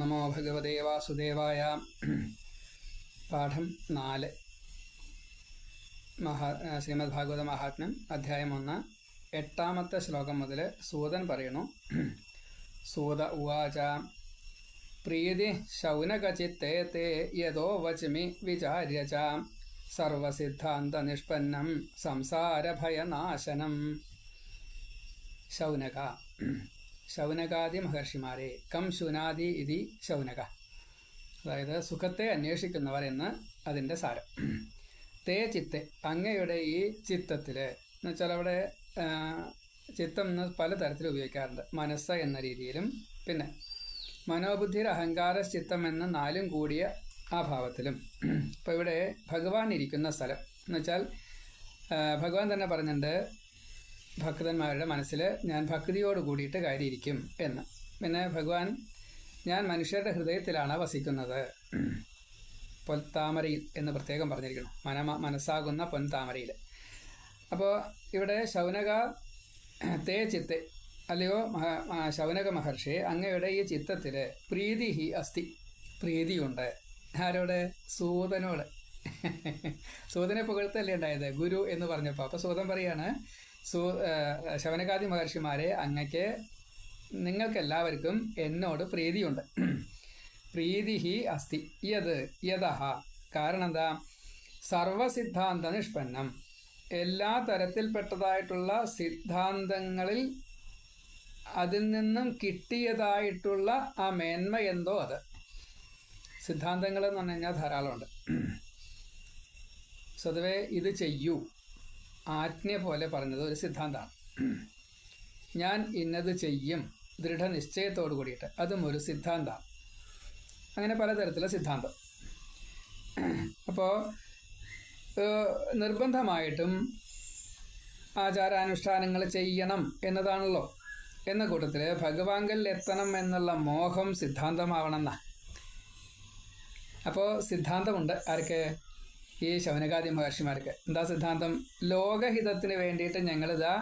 നമോ ഭഗവതേ വാസുദേവായ പാഠം നാല്। മഹാ ശ്രീമദ് ഭാഗവത മഹാത്മ്യം അധ്യായം ഒന്ന്. എട്ടാമത്തെ ശ്ലോകം മുതൽ സൂതൻ പറയുന്നു സൂത ഉവാച പ്രീതി ശൗനകചിത്തേ യഥോ വചമി വിചാര്യ ച സർവസിദ്ധാന്ത നിഷ്പന്നം സംസാരഭയനാശനം. ശൗനക ശൗനകാദി മഹർഷിമാരെ കം ശുനാദി ഇതി ശൗനക. അതായത് സുഖത്തെ അന്വേഷിക്കുന്നവർ എന്ന് അതിന്റെ സാരം. തേ ചിത്തെ അങ്ങയുടെ ഈ ചിത്തത്തിൽ എന്ന് വെച്ചാൽ അവിടെ ചിത്തം എന്ന് പലതരത്തിൽ ഉപയോഗിക്കാറുണ്ട്. മനസ്സ് എന്ന രീതിയിലും പിന്നെ മനോബുദ്ധിർ അഹങ്കാര ചിത്തം എന്ന നാലും കൂടിയ ആ ഭാവത്തിലും. ഇപ്പോൾ ഇവിടെ ഭഗവാൻ ഇരിക്കുന്ന സ്ഥലം എന്ന് വെച്ചാൽ ഭഗവാൻ തന്നെ പറഞ്ഞിട്ടുണ്ട് ഭക്തന്മാരുടെ മനസ്സിൽ ഞാൻ ഭക്തിയോട് കൂടിയിട്ട് കയറിയിരിക്കും എന്ന്. പിന്നെ ഭഗവാൻ ഞാൻ മനുഷ്യരുടെ ഹൃദയത്തിലാണ് വസിക്കുന്നത്. പൊൻതാമരയിൽ എന്ന് പ്രത്യേകം പറഞ്ഞിരിക്കുന്നു. മന മനസ്സാകുന്ന പൊൻതാമരയിൽ അപ്പോൾ ഇവിടെ ശൗനക തേ ചിത്തെ അല്ലയോ ശൗനക മഹർഷി അങ്ങയുടെ ഈ ചിത്തത്തിൽ പ്രീതി ഹി അസ്ഥി പ്രീതിയുണ്ട്. ആരോട്? സൂതനോട്. സൂതനെ പുകഴ്ത്തല്ലേ ഉണ്ടായത്? ഗുരു എന്ന് പറഞ്ഞപ്പോൾ അപ്പോൾ സൂതൻ പറയാണ് സൂ ശവനകാതി മഹർഷിമാരെ അങ്ങക്ക് നിങ്ങൾക്കെല്ലാവർക്കും എന്നോട് പ്രീതിയുണ്ട്. പ്രീതി ഹി അസ്തി യത് യഥ കാരണം എന്താ? സർവസിദ്ധാന്ത നിഷ്പന്നം. എല്ലാ തരത്തിൽപ്പെട്ടതായിട്ടുള്ള സിദ്ധാന്തങ്ങളിൽ അതിൽ നിന്നും കിട്ടിയതായിട്ടുള്ള ആ മേന്മ എന്തോ അത്. സിദ്ധാന്തങ്ങൾ എന്ന് പറഞ്ഞു കഴിഞ്ഞാൽ ധാരാളമുണ്ട്. സ്വതവേ ഇത് ചെയ്യൂ. ആജ്ഞ പോലെ പറഞ്ഞത് ഒരു സിദ്ധാന്തമാണ്. ഞാൻ ഇന്നത് ചെയ്യും ദൃഢനിശ്ചയത്തോടു കൂടിയിട്ട്. അതും ഒരു സിദ്ധാന്തമാണ്. അങ്ങനെ പലതരത്തിലുള്ള സിദ്ധാന്തം. അപ്പോൾ നിർബന്ധമായിട്ടും ആചാരാനുഷ്ഠാനങ്ങൾ ചെയ്യണം എന്നതാണല്ലോ. എന്ന കൂട്ടത്തിൽ ഭഗവാങ്കൽ എത്തണം എന്നുള്ള മോഹം സിദ്ധാന്തമാവണമെന്നാ അപ്പോൾ സിദ്ധാന്തമുണ്ട്. ആർക്ക് ഈ ശൗനകാദി മഹർഷിമാർക്ക്. എന്താ സിദ്ധാന്തം? ലോകഹിതത്തിന് വേണ്ടിയിട്ട് ഞങ്ങളിതാ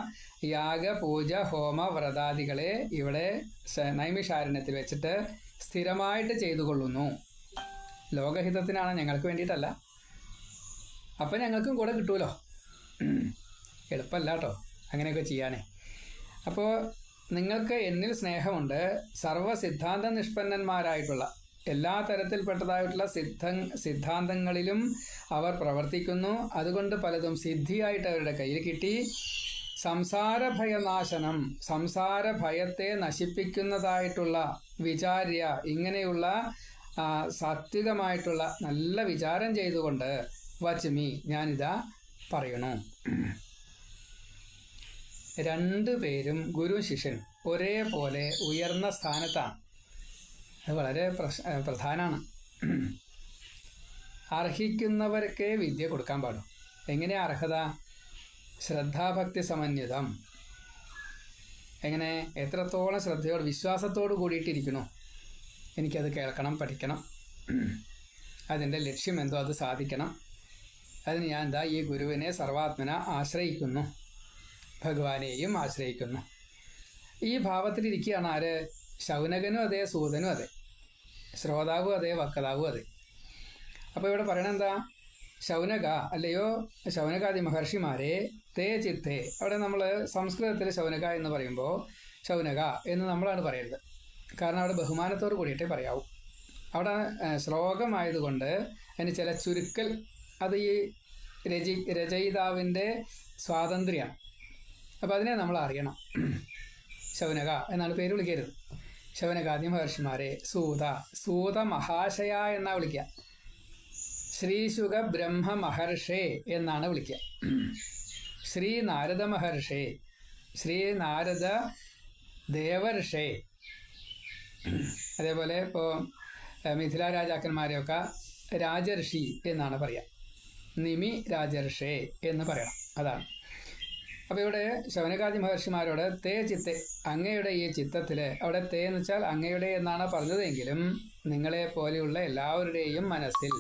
യാഗ പൂജ ഹോമ വ്രതാദികളെ ഇവിടെ നൈമിഷാരണ്യത്തിൽ വെച്ചിട്ട് സ്ഥിരമായിട്ട് ചെയ്തു കൊള്ളുന്നു ലോകഹിതത്തിനാണ് ഞങ്ങൾക്ക് വേണ്ടിയിട്ടല്ല. അപ്പം ഞങ്ങൾക്കും കൂടെ കിട്ടുമല്ലോ എളുപ്പമല്ല കേട്ടോ അങ്ങനെയൊക്കെ ചെയ്യാനേ. അപ്പോൾ നിങ്ങൾക്ക് എന്നിൽ സ്നേഹമുണ്ട് സർവ സിദ്ധാന്ത നിഷ്പന്നന്മാരായിട്ടുള്ള എല്ലാ തരത്തിൽപ്പെട്ടതായിട്ടുള്ള സിദ്ധ സിദ്ധാന്തങ്ങളിലും അവർ പ്രവർത്തിക്കുന്നു. അതുകൊണ്ട് പലതും സിദ്ധിയായിട്ട് അവരുടെ കയ്യിൽ കിട്ടി. സംസാര ഭയനാശനം സംസാര ഭയത്തെ നശിപ്പിക്കുന്നതായിട്ടുള്ള വിചാര്യ ഇങ്ങനെയുള്ള സാത്വികമായിട്ടുള്ള നല്ല വിചാരം ചെയ്തുകൊണ്ട് വച്ചുമി ഞാനിതാ പറയണു. രണ്ടു പേരും ഗുരു ശിഷ്യൻ ഒരേപോലെ ഉയർന്ന സ്ഥാനത്താണ്. അത് വളരെ പ്രശ് പ്രധാനമാണ് അർഹിക്കുന്നവർക്കേ വിദ്യ കൊടുക്കാൻ പാടും. എങ്ങനെ അർഹത? ശ്രദ്ധാഭക്തി സമന്വിതം. എങ്ങനെ? എത്രത്തോളം ശ്രദ്ധയോട് വിശ്വാസത്തോട് കൂടിയിട്ടിരിക്കണോ എനിക്കത് കേൾക്കണം പഠിക്കണം. അതിന്റെ ലക്ഷ്യം എന്തോ അത് സാധിക്കണം. അതിന് ഞാൻ എന്താ ഈ ഗുരുവിനെ സർവാത്മന ആശ്രയിക്കുന്നു. ഭഗവാനെയും ആശ്രയിക്കുന്നു. ഈ ഭാവത്തിലിരിക്കുകയാണ് ആര്? ശൗനകനും അതെ സൂതനും അതെ. ശ്രോതാവും അതെ വക്താവും അതെ. അപ്പോൾ ഇവിടെ പറയണ എന്താ? ശൗനക അല്ലയോ? ശൗനകാദി മഹർഷിമാരെ തേ ചിത്തേ. അവിടെ നമ്മൾ സംസ്കൃതത്തിൽ ശൗനക എന്ന് പറയുമ്പോൾ ശൗനക എന്ന് നമ്മളാണ് പറയരുത്. കാരണം അവിടെ ബഹുമാനത്തോട് കൂടിയിട്ടേ പറയാവൂ. അവിടെ ശ്ലോകമായതുകൊണ്ട് അതിന് ചില ചുരുക്കൽ അത് ഈ രചി രചയിതാവിന്റെ സ്വാതന്ത്ര്യമാണ്. അപ്പോൾ അതിനെ നമ്മൾ അറിയണം. ശൗനക എന്നാണ് പേര് വിളിക്കരുത്. ശൗനകാദി മഹർഷിമാരെ സൂത സൂത മഹാശയ എന്നാ വിളിക്കുക ശ്രീശുഖ ബ്രഹ്മ മഹർഷേ എന്നാണ് വിളിക്കുക ശ്രീ നാരദ മഹർഷേ ശ്രീ നാരദ ദേവർഷേ. അതേപോലെ ഇപ്പോൾ മിഥില രാജാക്കന്മാരെയൊക്കെ രാജർഷി എന്നാണ് പറയുക നിമി രാജർഷേ എന്ന് പറയണം. അതാണ്. അപ്പോൾ ഇവിടെ ശവനകാദി മഹർഷിമാരോട് തേ ചിത്തെ അങ്ങയുടെ ഈ ചിത്തത്തിൽ അവിടെ തേ എന്ന് വെച്ചാൽ അങ്ങയുടെ എന്നാണ് പറഞ്ഞതെങ്കിലും നിങ്ങളെ പോലെയുള്ള എല്ലാവരുടെയും മനസ്സിൽ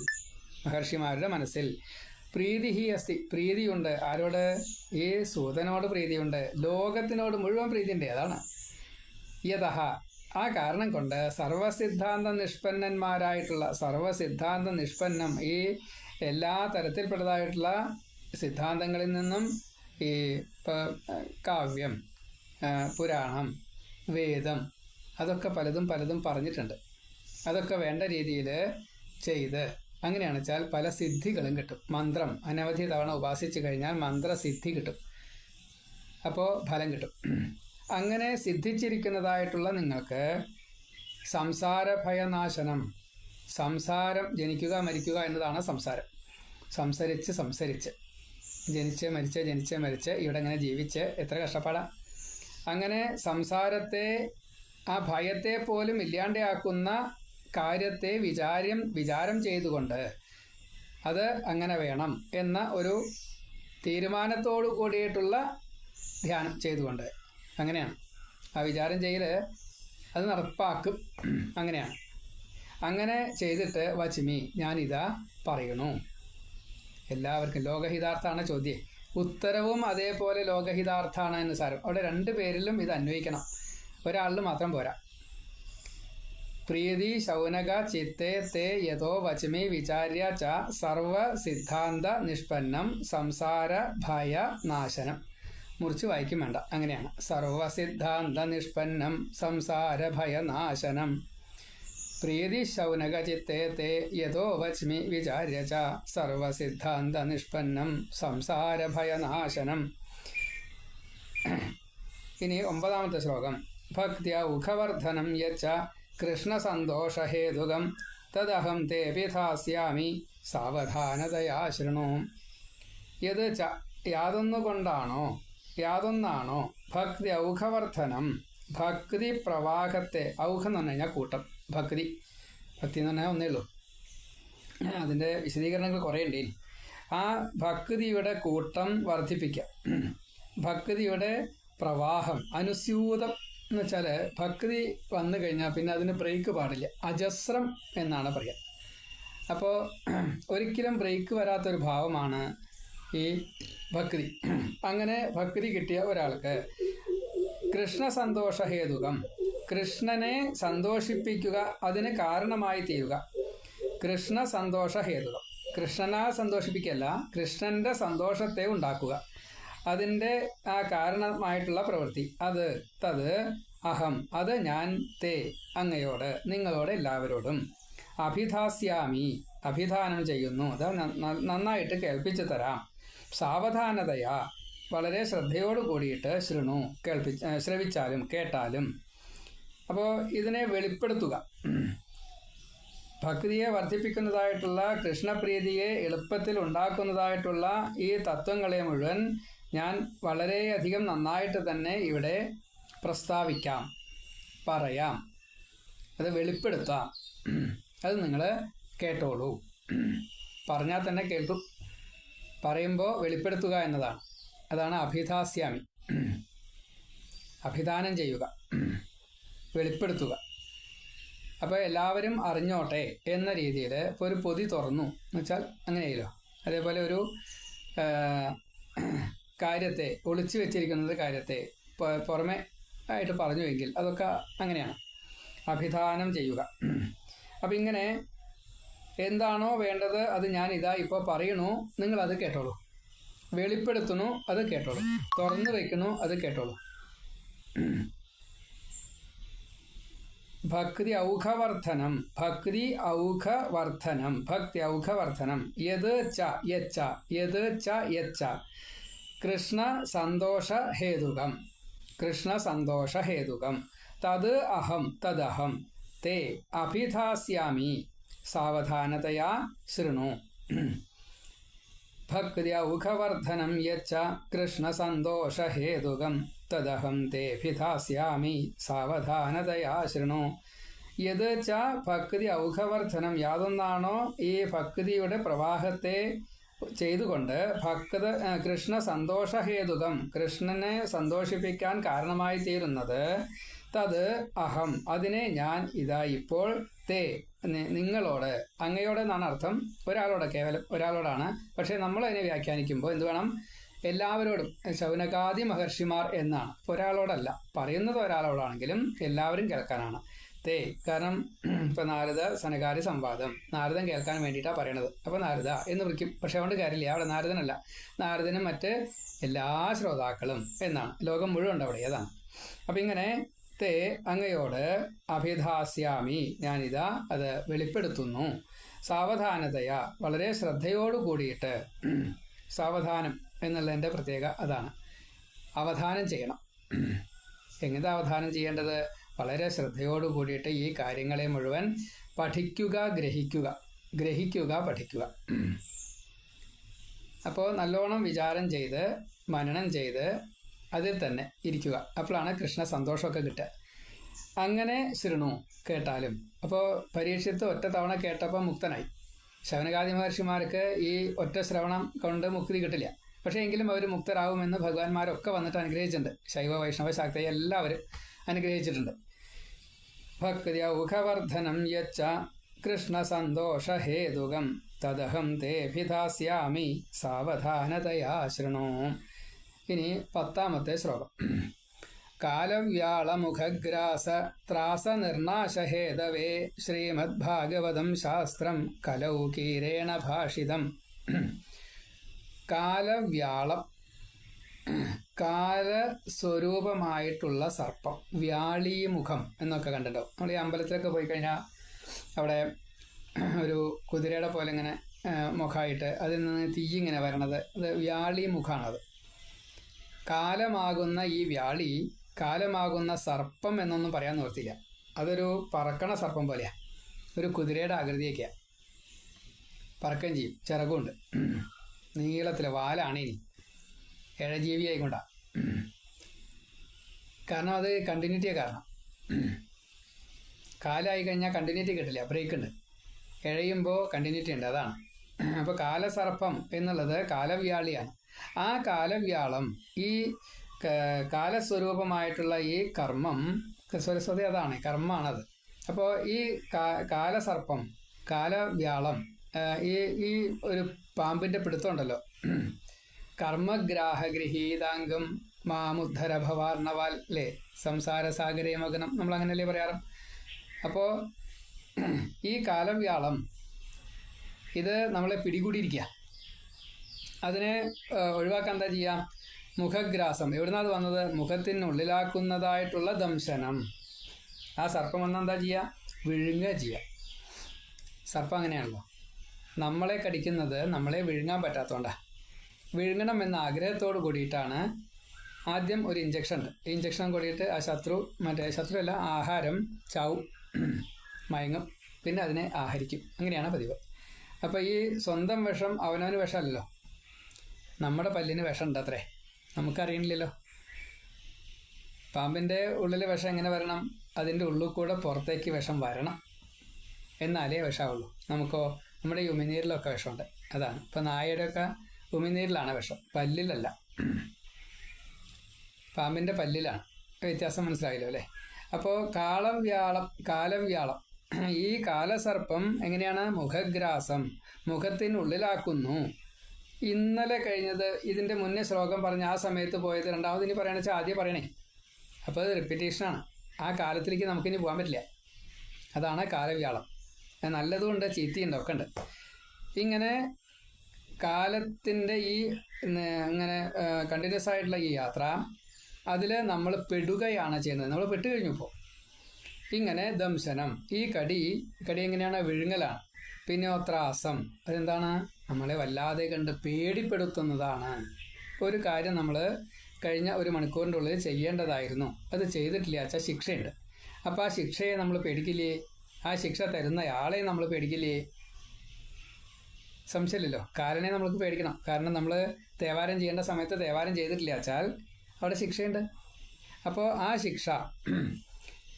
മഹർഷിമാരുടെ മനസ്സിൽ പ്രീതി ഹി അസ്തി പ്രീതിയുണ്ട്. ആരോട്? ഈ സൂതനോട് പ്രീതിയുണ്ട്. ലോകത്തിനോട് മുഴുവൻ പ്രീതിയുണ്ട്. അതാണ്. യഥ ആ കാരണം കൊണ്ട് സർവസിദ്ധാന്ത നിഷ്പന്നന്മാരായിട്ടുള്ള സർവസിദ്ധാന്ത നിഷ്പന്നം ഈ എല്ലാ തരത്തിൽപ്പെട്ടതായിട്ടുള്ള സിദ്ധാന്തങ്ങളിൽ നിന്നും ഈ കാവ്യം പുരാണം വേദം അതൊക്കെ പലതും പലതും പറഞ്ഞിട്ടുണ്ട്. അതൊക്കെ വേണ്ട രീതിയിൽ ചെയ്ത് അങ്ങനെയാണ് വെച്ചാൽ പല സിദ്ധികളും കിട്ടും. മന്ത്രം അനവധി തവണ ഉപാസിച്ചു കഴിഞ്ഞാൽ മന്ത്രസിദ്ധി കിട്ടും. അപ്പോൾ ഫലം കിട്ടും. അങ്ങനെ സിദ്ധിച്ചിരിക്കുന്നതായിട്ടുള്ള നിങ്ങൾക്ക് സംസാര ഭയനാശനം സംസാരം ജനിക്കുക മരിക്കുക എന്നതാണ് സംസാരം. സംസരിച്ച് സംസരിച്ച്. ജനിച്ച് മരിച്ച് ജനിച്ച് മരിച്ച് ഇവിടെ ഇങ്ങനെ ജീവിച്ച് എത്ര കഷ്ടപ്പാടാണ് അങ്ങനെ സംസാരത്തെ ആ ഭയത്തെ പോലും ഇല്ലാണ്ടാക്കുന്ന കാര്യത്തെ വിചാരം വിചാരം ചെയ്തുകൊണ്ട് അത് അങ്ങനെ വേണം എന്ന ഒരു തീരുമാനത്തോടു കൂടിയിട്ടുള്ള ധ്യാനം ചെയ്തുകൊണ്ട് അങ്ങനെയാണ്. ആ വിചാരം ചെയ്യൽ അത് നടപ്പാക്കും. അങ്ങനെയാണ്. അങ്ങനെ ചെയ്തിട്ട് വച്ചിമി ഞാനിതാ പറയണു എല്ലാവർക്കും ലോകഹിതാർത്ഥാണ് ചോദ്യം. ഉത്തരവും അതേപോലെ ലോകഹിതാർത്ഥാണ് എന്ന് സാരം. അവിടെ രണ്ട് പേരിലും ഇത് അന്വയിക്കണം. ഒരാളിൽ മാത്രം പോരാ. പ്രീതി ശൗനക ചിത്തെ തേ യഥോ വചമി വിചാര്യ ച സർവ സിദ്ധാന്ത നിഷ്പന്നം സംസാര ഭയ നാശനം. മുറിച്ച് വായിക്കും വേണ്ട. അങ്ങനെയാണ്. സർവസിദ്ധാന്ത നിഷ്പന്നം സംസാര ഭയ നാശനം പ്രീതി ശൗനക ചിത്തെ തേ യഥോ വച്മി വിചാര്യ ച നിഷ്പന്നം സംസാരഭയനാശനം. ഭയ നാശനം ഇനി ഒമ്പതാമത്തെ ശ്ലോകം. ഭക്തിയ ഉഖവർദ്ധനം യച്ച കൃഷ്ണസന്തോഷഹേതുകം തദഹം തേ വിധാസ്യാമി സാവധാനതയാ ശൃണു. യത് ച യാതൊന്നുകൊണ്ടാണോ? യാതൊന്നാണോ? ഭക്തി ഔഖവർദ്ധനം ഭക്തി പ്രവാഹത്തെ ഔഖം എന്ന് പറഞ്ഞു കഴിഞ്ഞാൽ കൂട്ടം. ഭക്തി ഭക്തി എന്ന് പറഞ്ഞാൽ ഒന്നേ ഉള്ളൂ. അതിന്റെ വിശദീകരണങ്ങൾ കുറേ ഉണ്ട് ആ ഭക്തിയുടെ കൂട്ടം വർദ്ധിപ്പിക്കുക ഭക്തിയുടെ പ്രവാഹം അനുസ്യൂതം എന്ന് വെച്ചാൽ ഭക്തി വന്നു കഴിഞ്ഞാൽ പിന്നെ അതിന് ബ്രേക്ക് പാടില്ല. അജസ്രം എന്നാണ് പറയുക അപ്പോൾ ഒരിക്കലും ബ്രേക്ക് വരാത്തൊരു ഭാവമാണ് ഈ ഭക്തി. അങ്ങനെ ഭക്തി കിട്ടിയ ഒരാൾക്ക് കൃഷ്ണ സന്തോഷഹേതുകം കൃഷ്ണനെ സന്തോഷിപ്പിക്കുക അതിന് കാരണമായി തീരുക. കൃഷ്ണ സന്തോഷ ഹേതുകം കൃഷ്ണനെ സന്തോഷിപ്പിക്കല്ല കൃഷ്ണന്റെ സന്തോഷത്തെ ഉണ്ടാക്കുക. അതിന്റെ ആ കാരണമായിട്ടുള്ള പ്രവൃത്തി. അത് തത് അഹം അത് ഞാൻ തേ അങ്ങയോട് നിങ്ങളോട് എല്ലാവരോടും അഭിധാസ്യാമി അഭിധാനം ചെയ്യുന്നു. അത് നന്നായിട്ട് കേൾപ്പിച്ചു തരാം. സാവധാനതയാ വളരെ ശ്രദ്ധയോട് കൂടിയിട്ട് ശൃണു കേൾപ്പി ശ്രവിച്ചാലും കേട്ടാലും. അപ്പോൾ ഇതിനെ വെളിപ്പെടുത്തുക. ഭക്തിയെ വർദ്ധിപ്പിക്കുന്നതായിട്ടുള്ള കൃഷ്ണപ്രീതിയെ എളുപ്പത്തിൽ ഉണ്ടാക്കുന്നതായിട്ടുള്ള ഈ തത്വങ്ങളെ മുഴുവൻ ഞാൻ വളരെയധികം നന്നായിട്ട് തന്നെ ഇവിടെ പ്രസ്താവിക്കാം പറയാം. അത് വെളിപ്പെടുത്താം. അത് നിങ്ങൾ കേട്ടോളൂ. പറഞ്ഞാൽ തന്നെ കേൾക്കും. പറയുമ്പോൾ വെളിപ്പെടുത്തുക എന്നതാണ്. അതാണ് അഭിധാസ്യാമി. അഭിദാനം ചെയ്യുക. വെളിപ്പെടുത്തുക. അപ്പോൾ എല്ലാവരും അറിഞ്ഞോട്ടെ എന്ന രീതിയിൽ ഇപ്പോൾ ഒരു പൊതി തുറന്നു എന്ന് വെച്ചാൽ അങ്ങനെയല്ലോ. അതേപോലെ ഒരു കാര്യത്തെ ഒളിച്ചു വെച്ചിരിക്കുന്നത് കാര്യത്തെ പുറമെ ആയിട്ട് പറഞ്ഞുവെങ്കിൽ അതൊക്കെ അങ്ങനെയാണ്. അഭിധാനം ചെയ്യുക. അപ്പം ഇങ്ങനെ എന്താണോ വേണ്ടത് അത് ഞാൻ ഇതാ ഇപ്പോൾ പറയണു നിങ്ങളത് കേട്ടോളൂ. വെളിപ്പെടുത്തുന്നു അത് കേട്ടോളൂ. തുറന്നു വയ്ക്കുന്നു അത് കേട്ടോളൂ. ഭക്തി ഔഘവർദ്ധനം ഭക്തി ഔഘവർദ്ധനം ഭക്തി ഔഘവർദ്ധനം. യത് ച യച്ച യത് ച യച്ച. കൃഷ്ണ സന്തോഷ ഹേതുകം. കൃഷ്ണ സന്തോഷ ഹേതുകം. തത് അഹം തദഹം തേ അഭിധാസ്യാമി. സാവധാനതയാ ശൃണു. ഭക്തി ഔഖവർദ്ധനം യച്ച കൃഷ്ണസന്തോഷഹേതുകം സന്തോഷ ഹേതുകം തദഹം തേഭിധാസ്യാമി സാവധാനതയാ ശൃണു യത് ച ഭക്തി ഔഖവർദ്ധനം യാതൊന്നാണോ ഈ ഭക്തിയുടെ പ്രവാഹത്തെ ചെയ്തുകൊണ്ട് ഭക്ത കൃഷ്ണ സന്തോഷഹേതുകം കൃഷ്ണനെ സന്തോഷിപ്പിക്കാൻ കാരണമായി തീരുന്നത് തത് അഹം. അതിനെ ഞാൻ ഇതാ ഇപ്പോൾ തേ നിങ്ങളോട് അങ്ങയോട് എന്നാണ് അർത്ഥം? ഒരാളോട് കേവലം ഒരാളോടാണ്. പക്ഷേ നമ്മൾ അതിനെ വ്യാഖ്യാനിക്കുമ്പോൾ എന്ത് വേണം? എല്ലാവരോടും ശൗനകാദി മഹർഷിമാർ എന്നാണ്. ഒരാളോടല്ല പറയുന്നത് ഒരാളോടാണെങ്കിലും എല്ലാവരും കേൾക്കാനാണ്. തേ കാരണം ഇപ്പൊ നാരദ സനകാരി സംവാദം. നാരദൻ കേൾക്കാൻ വേണ്ടിയിട്ടാണ് പറയണത്. അപ്പൊ നാരദ എന്ന് വിളിക്കും. പക്ഷെ അതുകൊണ്ട് കാര്യമില്ല. അവിടെ നാരദനല്ല. നാരദനും മറ്റ് എല്ലാ ശ്രോതാക്കളും എന്നാണ്. ലോകം മുഴുവൻ ഉണ്ട് അവിടെ. ഏതാണ്? അപ്പൊ ഇങ്ങനെ തേ അങ്ങയോട് അഭിധാസ്യാമി. ഞാനിതാ അത് വെളിപ്പെടുത്തുന്നു. സാവധാനതയാ. വളരെ ശ്രദ്ധയോടു കൂടിയിട്ട് സാവധാനം എന്നുള്ളതിന്റെ പ്രത്യേക അതാണ്. അവധാനം ചെയ്യണം. എങ്ങനെ അവധാനം ചെയ്യേണ്ടത്? വളരെ ശ്രദ്ധയോടു കൂടിയിട്ട് ഈ കാര്യങ്ങളെ മുഴുവൻ പഠിക്കുക ഗ്രഹിക്കുക. ഗ്രഹിക്കുക പഠിക്കുക. അപ്പോൾ നല്ലോണം വിചാരം ചെയ്ത് മനനം ചെയ്ത് അതിൽ തന്നെ ഇരിക്കുക. അപ്പോഴാണ് കൃഷ്ണ സന്തോഷമൊക്കെ കിട്ടുക. അങ്ങനെ ശൃണു കേട്ടാലും അപ്പോൾ പരീക്ഷത്ത് ഒറ്റ തവണ കേട്ടപ്പോൾ മുക്തനായി. ശവനകാദി മഹർഷിമാർക്ക് ഈ ഒറ്റ ശ്രവണം കൊണ്ട് മുക്തി കിട്ടില്ല. പക്ഷേ എങ്കിലും അവർ മുക്തരാകുമെന്ന് ഭഗവാന്മാരൊക്കെ വന്നിട്ട് അനുഗ്രഹിച്ചിട്ടുണ്ട്. ശൈവ വൈഷ്ണവ ശാക്തയെ എല്ലാവരും അനുഗ്രഹിച്ചിട്ടുണ്ട്. ഭക്തിയൗഖവർദ്ധനം യച്ച കൃഷ്ണ സന്തോഷഹേതുകം തദഹം തേഭിധാസ്യാമി സാവധാനതയാ ശൃണു ഇനി പത്താമത്തെ ശ്ലോകം. കാലവ്യാളമുഖഗ്രാസ ത്രാസ നിർണാശഹേതവേ ശ്രീമദ് ഭാഗവതം ശാസ്ത്രം കലൗകീരേണ ഭാഷിതം. കാലവ്യാളം കാലസ്വരൂപമായിട്ടുള്ള സർപ്പം വ്യാളീമുഖം എന്നൊക്കെ കണ്ടല്ലോ നമ്മൾ ഈ അമ്പലത്തിലൊക്കെ പോയി കഴിഞ്ഞാൽ അവിടെ ഒരു കുതിരയുടെ പോലെ ഇങ്ങനെ മുഖമായിട്ട് അതിൽ നിന്ന് തീ ഇങ്ങനെ വരണത്. അത് വ്യാളി മുഖാണത് കാലമാകുന്ന ഈ വ്യാളി കാലമാകുന്ന സർപ്പം എന്നൊന്നും പറയാൻ നിർത്തില്ല അതൊരു പറക്കണ സർപ്പം പോലെയാണ് ഒരു കുതിരയുടെ ആകൃതിയൊക്കെയാണ് പറക്കം ചെയ്യും. ചിറകുണ്ട് നീളത്തിൽ വാലാണ് ഇനി. ഇഴജീവി ആയിക്കൊണ്ടാ. കാരണം അത് കണ്ടിന്യൂറ്റിയാണ് കാരണം. കാലായി കഴിഞ്ഞാൽ കണ്ടിന്യൂറ്റി കിട്ടില്ല. ബ്രേക്ക് ഉണ്ട്. ഇഴയുമ്പോൾ കണ്ടിന്യൂറ്റി ഉണ്ട്. അതാണ്. അപ്പോൾ കാലസർപ്പം എന്നുള്ളത് കാലവ്യാളിയാണ്. ആ കാലവ്യാളം ഈ കാലസ്വരൂപമായിട്ടുള്ള ഈ കർമ്മം സ്വരസ്വതി അതാണ് കർമ്മമാണത് അപ്പോൾ ഈ കാലസർപ്പം കാലവ്യാളം ഈ ഈ ഒരു പാമ്പിന്റെ പിടുത്തമുണ്ടല്ലോ. കർമ്മഗ്രാഹഗൃഹീതാംഗം മാമുദ്ധര ഭവാർണവാൽ അല്ലേ സംസാരസാഗരേ മകനം നമ്മൾ അങ്ങനെയല്ലേ പറയാറ്? അപ്പോൾ ഈ കാലവ്യാളം ഇത് നമ്മളെ പിടികൂടിയിരിക്കുക അതിനെ ഒഴിവാക്കാൻ എന്താ ചെയ്യാം? മുഖഗ്രാസം. എവിടുന്നാണ് വന്നത്? മുഖത്തിനുള്ളിലാക്കുന്നതായിട്ടുള്ള ദംശനം. ആ സർപ്പം വന്നാൽ എന്താ ചെയ്യുക വിഴുങ്ങുക ചെയ്യുക സർപ്പം അങ്ങനെയാണല്ലോ. നമ്മളെ കടിക്കുന്നത് നമ്മളെ വിഴുങ്ങാൻ പറ്റാത്തതുകൊണ്ടാണ് വിഴുങ്ങണം എന്ന ആഗ്രഹത്തോട് കൂടിയിട്ടാണ് ആദ്യം ഒരു ഇഞ്ചക്ഷൻ ഉണ്ട്. ഈ ഇഞ്ചക്ഷൻ കൂടിയിട്ട് ആ ശത്രു മറ്റേ ശത്രു അല്ല ആഹാരം ചാവും മയങ്ങും. പിന്നെ അതിനെ ആഹരിക്കും. അങ്ങനെയാണ് പതിവ്. അപ്പോൾ ഈ സ്വന്തം വിഷം അവനവന് വിഷമല്ലല്ലോ. നമ്മുടെ പല്ലിന് വിഷം ഉണ്ട് അത്രേ നമുക്കറിയണില്ലല്ലോ. പാമ്പിന്റെ ഉള്ളിൽ വിഷം എങ്ങനെ വരണം? അതിന്റെ ഉള്ളിൽ കൂടെ പുറത്തേക്ക് വിഷം വരണം. എന്നാലേ വിഷമാവുള്ളൂ നമുക്കോ നമ്മുടെ ഉമിനീരിലൊക്കെ വിഷമുണ്ട്. അതാണ്. ഇപ്പം നായയുടെയൊക്കെ ഉമിനീരിലാണ് വിഷം. പല്ലിലല്ല. പാമ്പിന്റെ പല്ലിലാണ്. വ്യത്യാസം മനസ്സിലായല്ലോ അല്ലേ? അപ്പോൾ കാളം വ്യാളം കാലം വ്യാളം. ഈ കാലസർപ്പം എങ്ങനെയാണ്? മുഖഗ്രാസം. മുഖത്തിനുള്ളിലാക്കുന്നു. ഇന്നലെ കഴിഞ്ഞത് ഇതിന്റെ മുന്നേ ശ്ലോകം പറഞ്ഞ ആ സമയത്ത് പോയത് രണ്ടാമത് ഇനി പറയണ വെച്ചാൽ ആദ്യം പറയണേ. അപ്പോൾ അത് റിപ്പീറ്റേഷനാണ് ആ കാലത്തിലേക്ക് നമുക്കിനി പോകാൻ പറ്റില്ല. അതാണ് കാലവ്യാളം. നല്ലതുകൊണ്ട് ചീത്തയുണ്ട് ഒക്കെ ഉണ്ട്. ഇങ്ങനെ കാലത്തിന്റെ ഈ ഇങ്ങനെ കണ്ടിന്യൂസ് ആയിട്ടുള്ള ഈ യാത്ര അതിൽ നമ്മൾ പെടുകയാണ് ചെയ്യുന്നത്. നമ്മൾ പെട്ട് കഴിഞ്ഞു ഇപ്പോൾ ഇങ്ങനെ ദംശനം. ഈ കടി കടി എങ്ങനെയാണ്? വിഴുങ്ങലാണ്. പിന്നെ ത്രാസം അതെന്താണ്? നമ്മളെ വല്ലാതെ കണ്ട് പേടിപ്പെടുത്തുന്നതാണ്. ഒരു കാര്യം നമ്മൾ കഴിഞ്ഞ ഒരു മണിക്കൂറിന്റെ ഉള്ളിൽ ചെയ്യേണ്ടതായിരുന്നു. അത് ചെയ്തിട്ടില്ല അച്ഛാ ശിക്ഷയുണ്ട്. അപ്പോൾ ആ ശിക്ഷയെ നമ്മൾ പേടിക്കില്ലേ? ആ ശിക്ഷ തരുന്നയാളെ നമ്മൾ പേടിക്കില്ലേ? സംശയമില്ലല്ലോ. കാരനെ നമ്മൾക്ക് പേടിക്കണം. കാരണം നമ്മൾ തേവാരം ചെയ്യേണ്ട സമയത്ത് തേവാരം ചെയ്തിട്ടില്ല വെച്ചാൽ അവിടെ ശിക്ഷയുണ്ട്. അപ്പോൾ ആ ശിക്ഷ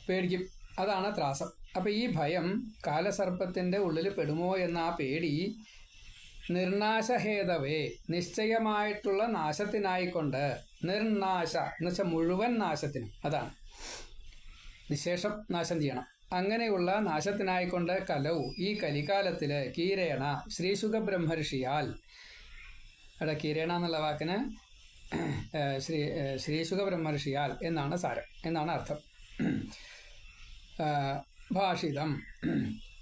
പേടിക്കും. അതാണ് ത്രാസം. അപ്പോൾ ഈ ഭയം കാലസർപ്പത്തിന്റെ ഉള്ളിൽ പെടുമോ എന്ന ആ പേടി നിർനാശഹേതവേ നിശ്ചയമായിട്ടുള്ള നാശത്തിനായിക്കൊണ്ട് നിർനാശ എന്ന് വെച്ചാൽ മുഴുവൻ നാശത്തിനും. അതാണ്. നിശേഷം നാശം ചെയ്യണം. അങ്ങനെയുള്ള നാശത്തിനായിക്കൊണ്ട് കലവു ഈ കലികാലത്തിൽ കീരേണ ശ്രീശുഖ ബ്രഹ്മർഷിയാൽ അവിടെ കീരേണ എന്നുള്ള വാക്കിന് ശ്രീ ശ്രീശുഖ ബ്രഹ്മർഷിയാൽ എന്നാണ് സാരം. എന്നാണ് അർത്ഥം. ഭാഷിതം.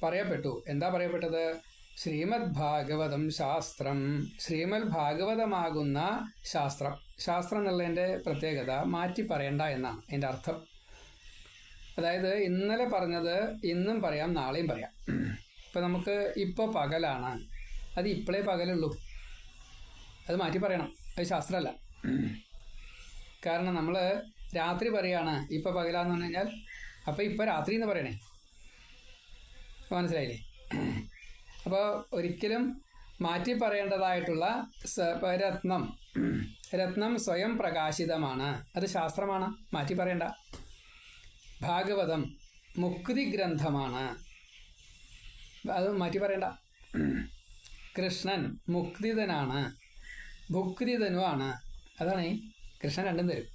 പറയപ്പെട്ടു. എന്താ പറയപ്പെട്ടത്? ശ്രീമദ് ഭാഗവതം ശാസ്ത്രം. ശ്രീമദ് ഭാഗവതമാകുന്ന ശാസ്ത്രം. ശാസ്ത്രം എന്നുള്ളതിന്റെ പ്രത്യേകത മാറ്റി പറയണ്ട എന്നാണ് എന്റെ അർത്ഥം. അതായത് ഇന്നലെ പറഞ്ഞത് ഇന്നും പറയാം നാളെയും പറയാം. ഇപ്പം നമുക്ക് ഇപ്പോൾ പകലാണ്. അത് ഇപ്പോഴേ പകലുള്ളൂ. അത് മാറ്റി പറയണം. അത് ശാസ്ത്രമല്ല. കാരണം നമ്മൾ രാത്രി പറയാണ് ഇപ്പോൾ പകലാന്ന് പറഞ്ഞു കഴിഞ്ഞാൽ അപ്പോൾ ഇപ്പോൾ രാത്രി എന്ന് പറയണേ. മനസ്സിലായില്ലേ? അപ്പോൾ ഒരിക്കലും മാറ്റി പറയേണ്ടതായിട്ടുള്ള രത്നം. രത്നം സ്വയം പ്രകാശിതമാണ്. അത് ശാസ്ത്രമാണ്. മാറ്റി പറയണ്ട. ഭാഗവതം മുക്തി ഗ്രന്ഥമാണ് അത് മാറ്റി പറയണ്ട. കൃഷ്ണൻ മുക്തിതനാണ് ഭുക്തിതനുമാണ് അതാണ് കൃഷ്ണൻ രണ്ടും തരും.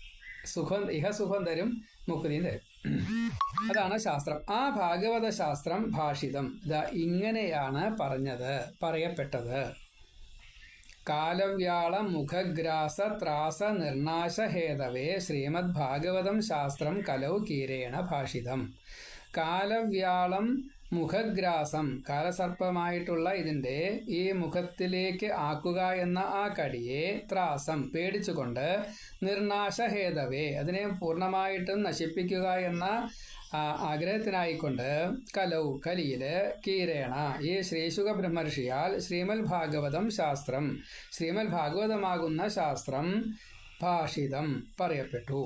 സുഖം ഇഹസുഖം തരും മുക്തിയും തരും. അതാണ് ശാസ്ത്രം. ആ ഭാഗവത ശാസ്ത്രം ഭാഷിതം. ഇതാ ഇങ്ങനെയാണ് പറഞ്ഞത് പറയപ്പെട്ടത്. കാലവ്യാള മുഖഗ്രാസ ത്രാസ നിർണാശഹേതവേ ശ്രീമദ് ഭാഗവതം ശാസ്ത്രം കലൗ കീരേണ ഭാഷിതം. കാലവ്യാളം മുഖഗ്രാസം കാലസർപ്പമായിട്ടുള്ള ഇതിന്റെ ഈ മുഖത്തിലേക്ക് ആക്കുക എന്ന ആ കടിയെ ത്രാസം പേടിച്ചുകൊണ്ട് നിർനാശഹേതവേ അതിനെ പൂർണമായിട്ടും നശിപ്പിക്കുക എന്ന ആഗ്രഹത്തിനായിക്കൊണ്ട് കലൗ കലിയിൽ കീരേണ ഈ ശ്രീശുഖ ബ്രഹ്മർഷിയാൽ ശ്രീമൽ ഭാഗവതം ശാസ്ത്രം ശ്രീമൽ ഭാഗവതമാകുന്ന ശാസ്ത്രം ഭാഷിതം പറയപ്പെട്ടു.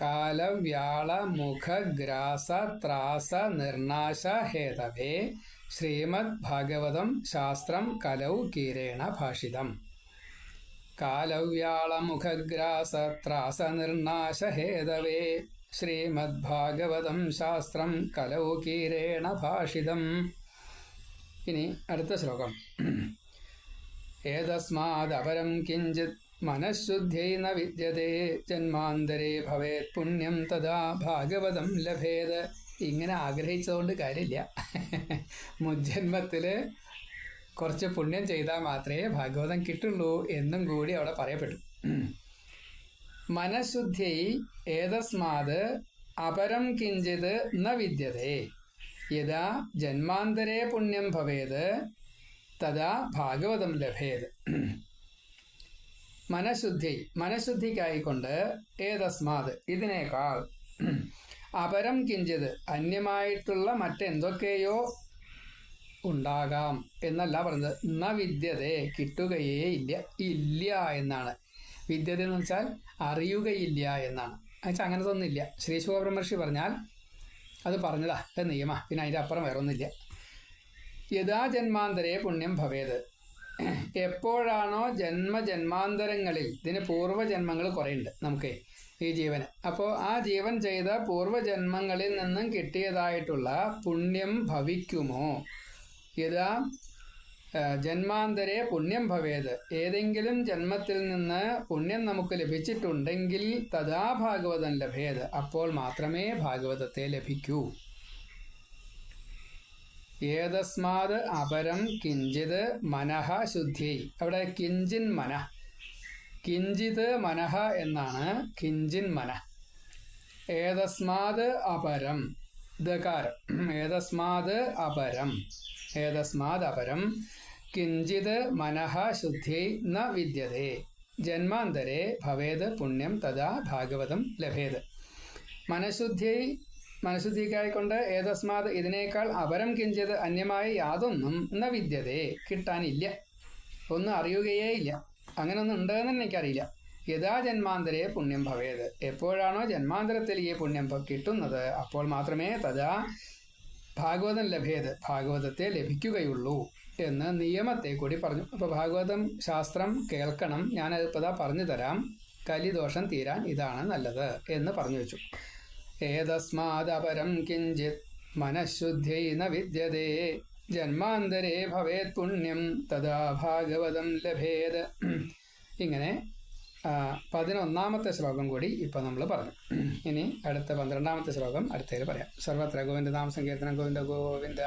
കാലവ്യാള മുഖഗ്രാസ ത്രാസ നിർണാശ ഹേതവേ ശ്രീമദ് ഭാഗവതം ശാസ്ത്രം കലൗ കീരേണ ഭാഷിതം. ശ്രീമദ് ഭാഗവതം ശാസ്ത്രം കലൗ കീരേണ ഭാഷിതം. ഇനി അടുത്ത ശ്ലോകം. ഏതസ്മാദപരം കിഞ്ചിത് മനഃശുദ്ധ്യൈ ന വിദ്യതേ ജന്മാന്തരേ ഭവേത് പുണ്യം തഥാ ഭാഗവതം ലഭേത്. ഇങ്ങനെ ആഗ്രഹിച്ചതുകൊണ്ട് കാര്യമില്ല. മുജ്ജന്മത്തിൽ കുറച്ച് പുണ്യം ചെയ്താൽ മാത്രമേ ഭാഗവതം കിട്ടുള്ളൂ എന്നും കൂടി അവിടെ പറയപ്പെട്ടു. മനഃശുദ്ധ്യൈ ഏതസ്മാത് അപരം കിഞ്ചിത് ന വിദ്യതേ. യഥാ ജന്മാന്തരേ പുണ്യം ഭവേത് തഥാ ഭാഗവതം ലഭേത്. മനഃശുദ്ധി മനഃശുദ്ധിക്കായിക്കൊണ്ട് ഏതസ്മാത്? ഇതിനേക്കാൾ അപരം കിഞ്ചിത് അന്യമായിട്ടുള്ള മറ്റെന്തൊക്കെയോ ഉണ്ടാകാം എന്നല്ല പറഞ്ഞത്. ന വിദ്യതെ കിട്ടുകയേ ഇല്ല ഇല്ല എന്നാണ്. വിദ്യത എന്ന് വെച്ചാൽ അറിയുകയില്ല എന്നാണ്. എന്നുവെച്ചാൽ അങ്ങനെ ഒന്നുമില്ല ശ്രീ ശുഭബ്രഹ്മർഷി പറഞ്ഞാൽ അത് പറഞ്ഞതാ നിയമ. പിന്നെ അതിന്റെ അപ്പുറം വേറെ ഒന്നുമില്ല യഥാ ജന്മാന്തരേ പുണ്യം ഭവേത്. എപ്പോഴാണോ ജന്മജന്മാന്തരങ്ങളിൽ ഇതിന് പൂർവജന്മങ്ങൾ കുറേ ഉണ്ട് നമുക്ക് ഈ ജീവന്. അപ്പോൾ ആ ജീവൻ ചെയ്ത പൂർവജന്മങ്ങളിൽ നിന്നും കിട്ടിയതായിട്ടുള്ള പുണ്യം ഭവിക്കുമോ? യഥാ ജന്മാന്തരെ പുണ്യം ഭവേത്. ഏതെങ്കിലും ജന്മത്തിൽ നിന്ന് പുണ്യം നമുക്ക് ലഭിച്ചിട്ടുണ്ടെങ്കിൽ തഥാ ഭാഗവതം ലഭേത്. അപ്പോൾ മാത്രമേ ഭാഗവതത്തെ ലഭിക്കൂ. ഏതസ്മാത് അപരം കിഞ്ചിത് മനഃ ശുദ്ധി. അവിടെ കിഞ്ചിൻ മന. കിഞ്ചിത് മനഃ എന്നാണ് കിഞ്ചിൻ മന. ഏതസ്മാത് അപരം. ദകാരം ഏതസ്മാത് അപരം. ഏതസ്മാത് അപരം. കിഞ്ചിത് മനഃ ശുദ്ധി ന വിദ്യതേ. ജന്മാന്തരേ ഭവേത് പുണ്യം തഥാ ഭാഗവതം ലഭേത്. മനഃശുദ്ധി മനഃശുദ്ധിക്കായിക്കൊണ്ട് ഏതസ്മാത് ഇതിനേക്കാൾ അപരം കിഞ്ചത് അന്യമായി യാതൊന്നും എന്ന വിദ്യതേ കിട്ടാനില്ല. ഒന്നും അറിയുകയേ ഇല്ല. അങ്ങനെ ഒന്നും ഉണ്ടെന്ന് എനിക്കറിയില്ല. യഥാ ജന്മാന്തരേ പുണ്യം ഭവേത്. എപ്പോഴാണോ ജന്മാന്തരത്തിൽ ഈ പുണ്യം കിട്ടുന്നത് അപ്പോൾ മാത്രമേ തഥാ ഭാഗവതം ലഭേത്. ഭാഗവതത്തെ ലഭിക്കുകയുള്ളൂ എന്ന് നിയമത്തെ കൂടി പറഞ്ഞു. അപ്പോൾ ഭാഗവതം ശാസ്ത്രം കേൾക്കണം. ഞാനത് ഇപ്പോൾ പറഞ്ഞു തരാം. കലിദോഷം തീരാൻ ഇതാണ് നല്ലത് എന്ന് പറഞ്ഞു വെച്ചു. ഏതസ്മാദപരം കിഞ്ചിത് മനഃശുദ്ധ്യൈ ന വിദ്യതേ. ജന്മാന്തരേ ഭവേത് പുണ്യം തഥാ ഭാഗവതം ലഭേത്. ഇങ്ങനെ പതിനൊന്നാമത്തെ ശ്ലോകം കൂടി ഇപ്പോൾ നമ്മൾ പറഞ്ഞു. ഇനി അടുത്ത പന്ത്രണ്ടാമത്തെ ശ്ലോകം അടുത്തതിൽ പറയാം. സർവത്ര ഗോവിന്ദ നാമ സങ്കീർത്തനം ഗോവിന്ദ ഗോവിന്ദ.